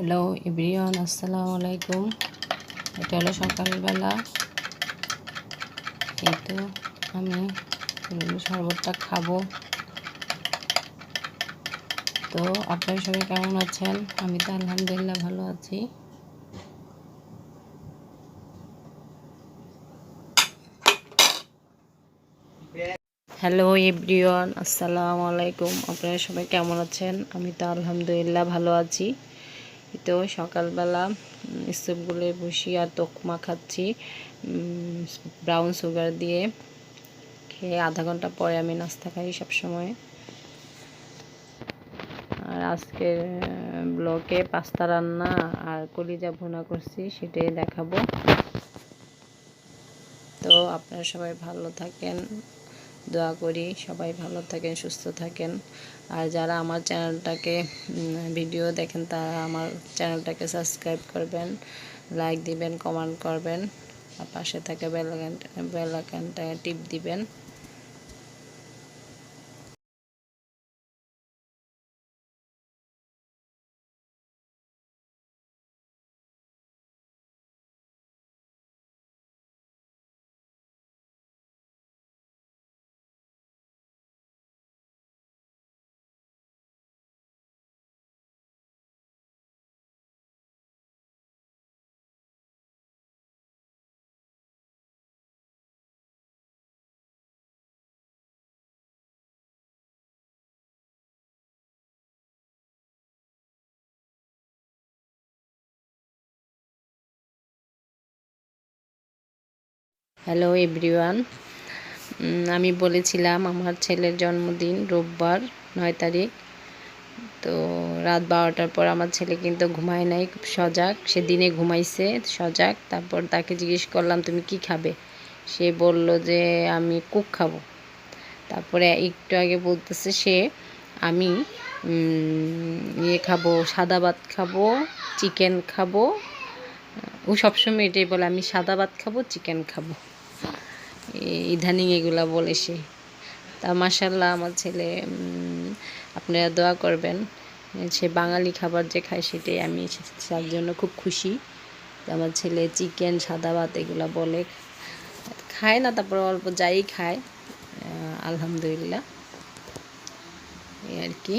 Hello ইব্রিয়ান আসসালামু আলাইকুম এটা হলো সকালবেলা এই তো আমি শরবতটা খাব। তো আপনারা সবাই কেমন আছেন? আমি তো আলহামদুলিল্লাহ ভালো আছি। হ্যালো এভরিওয়ান আসসালামু আলাইকুম আপনারা সবাই কেমন আছেন? আমি তো আলহামদুলিল্লাহ ভালো আছি। তো সকালবেলা স্টোভগুলো বসি আর তোকমা খাচ্ছি ব্রাউন সুগার দিয়ে। খেয়ে আধা ঘণ্টা পরে আমি নাস্তা খাই সবসময়। আর আজকের ব্লকে পাস্তা রান্না আর কলিজা ভুনা করছি, সেটাই দেখাবো। তো আপনারা সবাই ভালো থাকেন। দোয়া করি, সবাই ভালো থাকেন, সুস্থ থাকেন। আর যারা আমার চ্যানেলটাকে ভিডিও দেখেন, তারা আমার চ্যানেলটাকে সাবস্ক্রাইব করবেন, লাইক দিবেন, কমেন্ট করবেন, আর পাশে থাকে বেলাকানটা বেলাকানটায় টিপ দিবেন। হ্যালো এভরিওয়ান আমি বলেছিলাম আমার ছেলের জন্মদিন রোববার, নয় তারিখ। তো রাত বারোটার পর আমার ছেলে কিন্তু ঘুমায় নাই, খুব সজাগ। সে দিনে ঘুমাইছে, সজাগ। তারপর তাকে জিজ্ঞেস করলাম, তুমি কি খাবে? সে বলল যে, আমি কুক খাব। তারপরে একটু আগে বলতেছে সে, আমি ইয়ে খাব, সাদা ভাত খাব, চিকেন খাব। ও সবসময় এটাই বলে, আমি সাদা ভাত খাব, চিকেন খাব। ইদানিং এগুলা বলে সে তা মাসাল্লাহ আমার ছেলে আপনারা দোয়া করবেন, সে বাঙালি খাবার যে খায় সেটাই আমি তার জন্য খুব খুশি। আমার ছেলে চিকেন, সাদা ভাত এগুলো বলে, খায় না, তারপর অল্প যাই খায় আলহামদুলিল্লাহ। এই আর কি।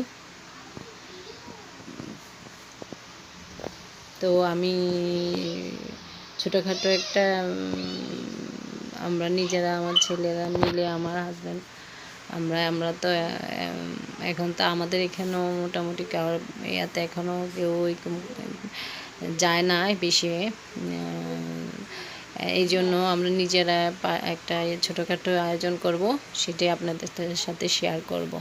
তো আমি ছোটোখাটো একটা আমরা নিজেরা, আমার ছেলেরা মিলে, আমার হাজব্যান্ড আমরা আমরা তো এখন তো আমাদের এখানেও মোটামুটি কারোর ইয়াতে এখনও কেউ যায় না বেশি। এই জন্য আমরা নিজেরা একটা ছোটোখাটো আয়োজন করব, সেটাই আপনাদের সাথে শেয়ার করব।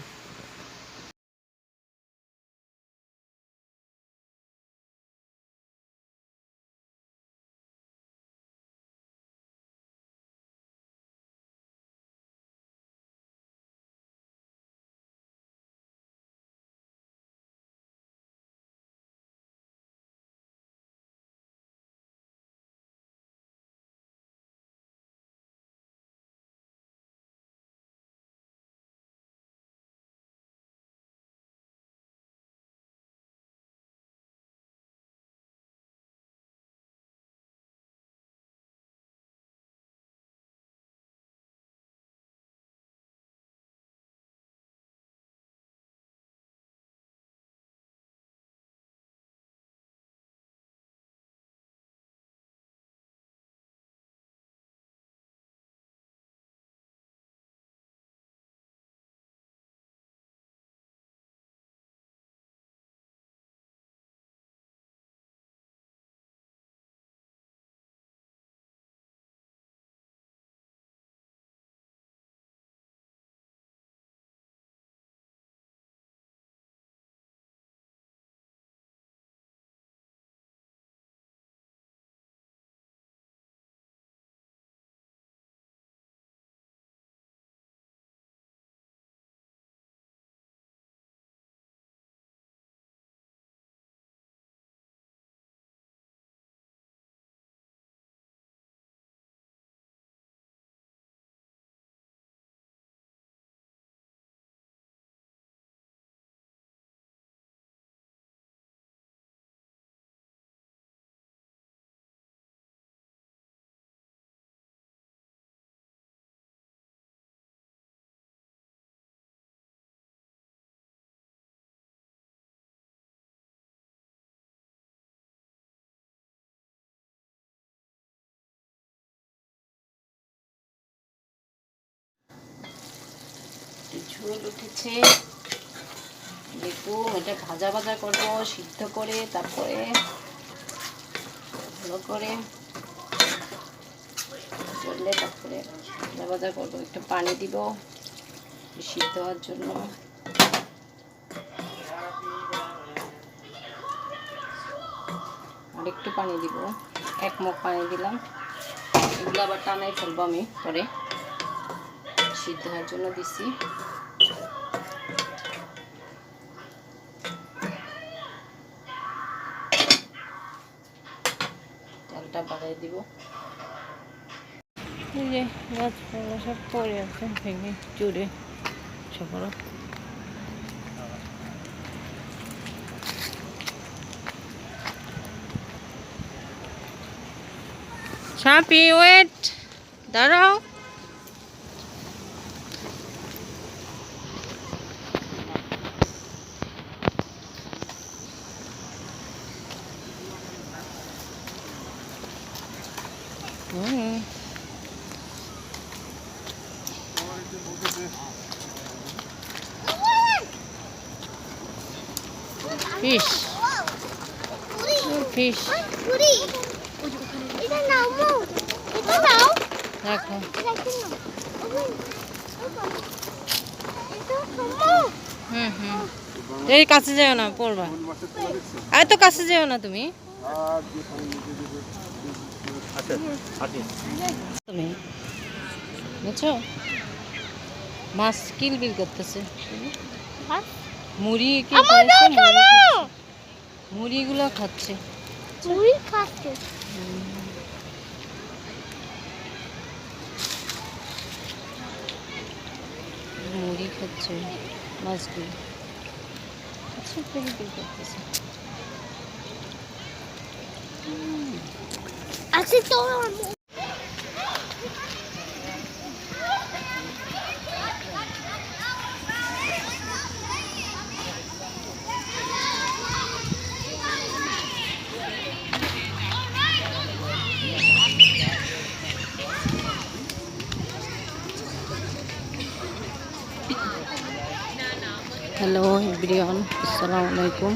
ঝোল উঠেছে। দেখুন এটা ভাজা ভাজা করব, সিদ্ধ করে, তারপরে ভালো করে করলে তারপরে ভাজা ভাজা করব। একটু পানি দিব সিদ্ধ হওয়ার জন্য। আর একটু পানি দিব, এক মুখ পানি দিলাম। এগুলো আবার টানাই ফেলব আমি পরে। সিদ্ধ হওয়ার জন্য দিছি। বাড়াই দিব। এই যে গাছপালা সব আছে ভেঙে চুড়ে সকল সাপি ওয়েট দাঁড়াও হুম ফিশ ফিশ দেখো এই কাছে যেও না, পড়বা। এত কাছে যেও না তুমি। তুমি বুঝছ? মাছ কিলবিল করতেছে। মুড়ি কি মুড়ি মুড়িগুলো খাচ্ছে। পুরি খাচ্ছে। মুড়ি খাচ্ছে মাছগুলো। আচ্ছা করতেছে। আছে তো হ্যালো এভরিওয়ান আসসালামু আলাইকুম।